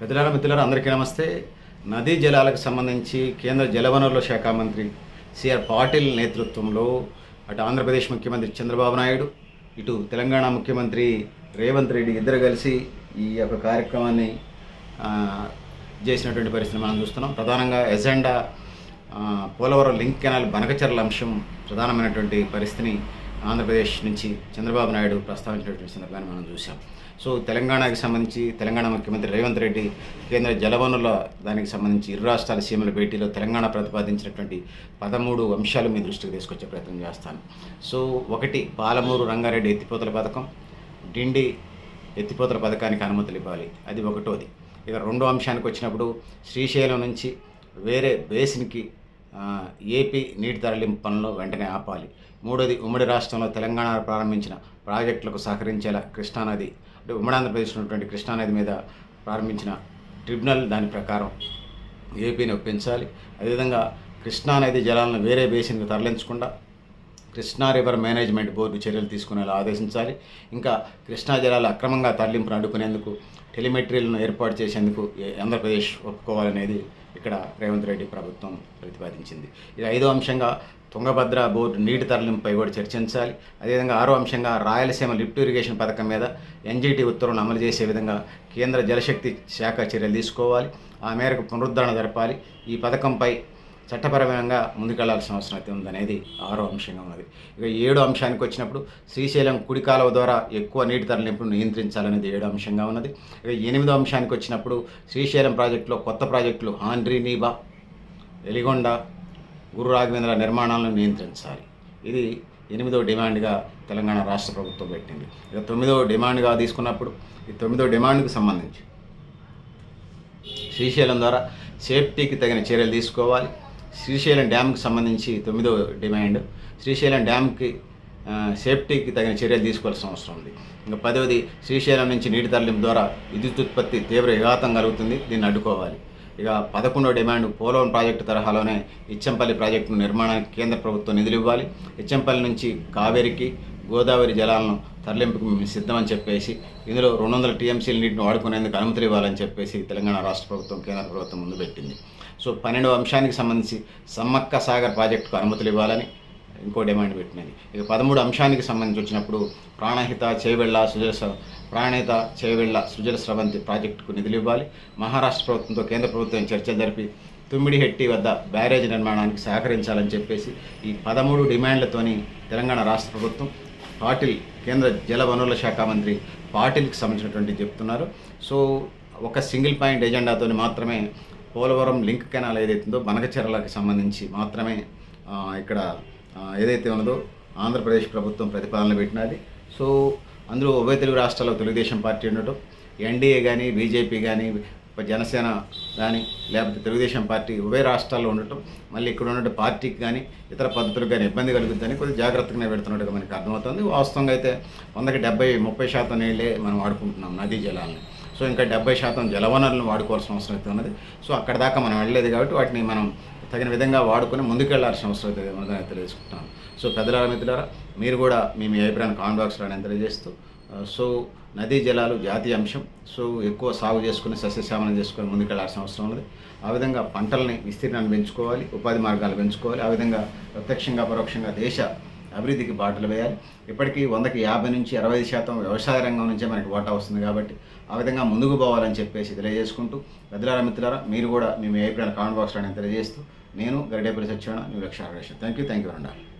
పెద్దలార మిత్రులారా అందరికీ నమస్తే. నదీ జలాలకు సంబంధించి కేంద్ర జలవనరుల శాఖ మంత్రి సిఆర్ పాటిల్ నేతృత్వంలో అటు ఆంధ్రప్రదేశ్ ముఖ్యమంత్రి చంద్రబాబు నాయుడు ఇటు తెలంగాణ ముఖ్యమంత్రి రేవంత్ రెడ్డి ఇద్దరు కలిసి ఈ యొక్క కార్యక్రమాన్ని చేసినటువంటి పరిస్థితిని మనం చూస్తున్నాం. ప్రధానంగా agenda Polavaram link canal Banakacherla అంశం ప్రధానమైనటువంటి పరిస్థితిని ఆంధ్రప్రదేశ్ నుంచి చంద్రబాబు నాయుడు ప్రస్తావించినటువంటి సందర్భాన్ని మనం చూసాం సో తెలంగాణకి సంబంధించి తెలంగాణ ముఖ్యమంత్రి రేవంత్ రెడ్డి కేంద్ర జలవనరుల దానికి సంబంధించి ఇరు రాష్ట్రాల సీఎంల భేటీలో తెలంగాణ ప్రతిపాదించినటువంటి పదమూడు అంశాలు మీ దృష్టికి తీసుకొచ్చే ప్రయత్నం చేస్తాను. సో ఒకటి పాలమూరు రంగారెడ్డి ఎత్తిపోతల పథకం. డిండి ఎత్తిపోతల పథకానికి అనుమతులు ఇవ్వాలి. అది ఒకటోది. ఇక రెండో అంశానికి వచ్చినప్పుడు శ్రీశైలం నుంచి వేరే బేసిన్కి ఏపీ నీటి తరలింపు పనులు వెంటనే ఆపాలి. మూడోది ఉమ్మడి రాష్ట్రంలో తెలంగాణ ప్రారంభించిన ప్రాజెక్టులకు సహకరించేలా కృష్ణానది అంటే ఉమ్మడి ఆంధ్రప్రదేశ్ ఉన్నటువంటి కృష్ణానది మీద ప్రారంభించిన ట్రిబ్యునల్ దాని ప్రకారం ఏపీని ఒప్పించాలి. అదేవిధంగా కృష్ణానది జలాలను వేరే బేసిన్కి తరలించకుండా కృష్ణా రివర్ మేనేజ్మెంట్ బోర్డు చర్యలు తీసుకునేలా ఆదేశించాలి. ఇంకా కృష్ణా జలాల అక్రమంగా తరలింపును అడ్డుకునేందుకు టెలిమెట్రీలను ఏర్పాటు చేసేందుకు ఆంధ్రప్రదేశ్ ఒప్పుకోవాలనేది ఇక్కడ రేవంత్ రెడ్డి ప్రభుత్వం ప్రతిపాదించింది. ఇది ఐదో అంశంగా తుంగభద్ర బోర్డు నీటి తరలింపుపై కూడా చర్చించాలి. అదేవిధంగా ఆరో అంశంగా రాయలసీమ లిఫ్ట్ ఇరిగేషన్ పథకం మీద ఎన్జీటీ ఉత్తర్వులను అమలు చేసే విధంగా కేంద్ర జలశక్తి శాఖ చర్యలు తీసుకోవాలి. ఆ మేరకు పునరుద్ధరణ జరపాలి. ఈ పథకంపై చట్టపరమైన ముందుకెళ్ళాల్సిన అవసరం అయితే ఉందనేది ఆరో అంశంగా ఉన్నది. ఇక ఏడో అంశానికి వచ్చినప్పుడు శ్రీశైలం కుడి కాలువ ద్వారా ఎక్కువ నీటి తరలింపును నియంత్రించాలనేది ఏడో అంశంగా ఉన్నది. ఇక ఎనిమిదో అంశానికి వచ్చినప్పుడు శ్రీశైలం ప్రాజెక్టులో కొత్త ప్రాజెక్టులు హాండ్రీ నీబా ఎలిగొండ గురు రాఘవేంద్ర నిర్మాణాలను నియంత్రించాలి. ఇది ఎనిమిదో డిమాండ్గా తెలంగాణ రాష్ట్ర ప్రభుత్వం పెట్టింది. ఇక తొమ్మిదో డిమాండ్గా తీసుకున్నప్పుడు ఈ తొమ్మిదో డిమాండ్కి సంబంధించి శ్రీశైలం ద్వారా సేఫ్టీకి తగిన చర్యలు తీసుకోవాలి. శ్రీశైలం డ్యామ్కి సంబంధించి తొమ్మిదో డిమాండ్. శ్రీశైలం డ్యామ్కి సేఫ్టీకి తగిన చర్యలు తీసుకోవాల్సిన అవసరం ఉంది. ఇంకా పదవది శ్రీశైలం నుంచి నీటి తరలింపు ద్వారా విద్యుత్ ఉత్పత్తి తీవ్ర విఘాతం కలుగుతుంది. దీన్ని అడ్డుకోవాలి. ఇక పదకొండో డిమాండ్ పోలవరం ప్రాజెక్టు తరహాలోనే ఇచ్చంపల్లి ప్రాజెక్టు నిర్మాణానికి కేంద్ర ప్రభుత్వం నిధులు ఇవ్వాలి. ఇచ్చంపల్లి నుంచి కావేరికి గోదావరి జలాలను తరలింపుకు మేము సిద్ధమని చెప్పేసి ఇందులో రెండు వందల టీఎంసీల నీటిని వాడుకునేందుకు అనుమతులు ఇవ్వాలని చెప్పేసి తెలంగాణ రాష్ట్ర ప్రభుత్వం కేంద్ర ప్రభుత్వం ముందు పెట్టింది. సో పన్నెండవ అంశానికి సంబంధించి సమ్మక్క సాగర్ ప్రాజెక్టుకు అనుమతులు ఇవ్వాలని ఇంకో డిమాండ్ పెట్టినది. ఇక పదమూడు అంశానికి సంబంధించి వచ్చినప్పుడు ప్రాణహిత చేవెళ్ళ సుజల ప్రాణహిత చేవెళ్ళ సుజల స్రవంతి ప్రాజెక్టుకు నిధులు ఇవ్వాలి. మహారాష్ట్ర ప్రభుత్వంతో కేంద్ర ప్రభుత్వం చర్చలు జరిపి తుమ్మిడిహెట్టి వద్ద బ్యారేజ్ నిర్మాణానికి సహకరించాలని చెప్పేసి ఈ పదమూడు డిమాండ్లతోని తెలంగాణ రాష్ట్ర ప్రభుత్వం పాటిల్ కేంద్ర జల వనరుల శాఖ మంత్రి పాటిల్కి సంబంధించినటువంటి చెప్తున్నారు. సో ఒక సింగిల్ పాయింట్ ఎజెండాతో మాత్రమే పోలవరం లింక్ కెనాల్ ఏదైతుందో బనకచెరలకు సంబంధించి మాత్రమే ఇక్కడ ఏదైతే ఉన్నదో ఆంధ్రప్రదేశ్ ప్రభుత్వం ప్రతిపాదనలు పెట్టినది. సో అందులో ఉభయ తెలుగు రాష్ట్రాల్లో తెలుగుదేశం పార్టీ ఉండటం ఎన్డీఏ కానీ బీజేపీ కానీ జనసేన కానీ లేకపోతే తెలుగుదేశం పార్టీ ఉభయ రాష్ట్రాల్లో ఉండటం మళ్ళీ ఇక్కడ ఉన్న పార్టీకి కానీ ఇతర పద్ధతులకు కానీ ఇబ్బంది కలుగుతుందని కొద్దిగా జాగ్రత్తగానే పెడుతున్నట్టుగా మనకి అర్థమవుతుంది. వాస్తవంగా అయితే వందకి డెబ్బై ముప్పై శాతం నీళ్ళే మనం వాడుకుంటున్నాం నదీ జలాలని. సో ఇంకా డెబ్బై శాతం జలవనరులను వాడుకోవాల్సిన అవసరం అయితే ఉన్నది. సో అక్కడ దాకా మనం వెళ్ళలేదు కాబట్టి వాటిని మనం తగిన విధంగా వాడుకొని ముందుకెళ్ళాల్సిన అవసరం అయితే ఉన్నదని తెలియజేసుకుంటున్నాను. సో పెద్దలారా మిత్రులారా మీరు కూడా మీ మీ అభిప్రాయాన్ని కామెంట్ బాక్స్లో నేను తెలియజేస్తూ సో నదీ జలాలు జాతీయ అంశం సో ఎక్కువ సాగు చేసుకుని సస్యశ్యామలం చేసుకొని ముందుకెళ్ళాల్సిన అవసరం ఉన్నది. ఆ విధంగా పంటల్ని విస్తీర్ణాన్ని పెంచుకోవాలి ఉపాధి మార్గాలు పెంచుకోవాలి ఆ విధంగా ప్రత్యక్షంగా పరోక్షంగా దేశ అభివృద్ధికి బాటలు వేయాలి. ఇప్పటికీ వందకి యాభై నుంచి అరవై శాతం వ్యవసాయ రంగం నుంచే మనకి వాటా వస్తుంది కాబట్టి ఆ విధంగా ముందుకు పోవాలని చెప్పేసి తెలియజేసుకుంటూ పెద్దలారా మిత్రులారా మీరు కూడా మేము ఏ అభిప్రాయాలు కామెంట్ బాక్స్లో నేను తెలియజేస్తూ నేను Garidepalli Satyanarayana new Lakshya thank you thank you అండి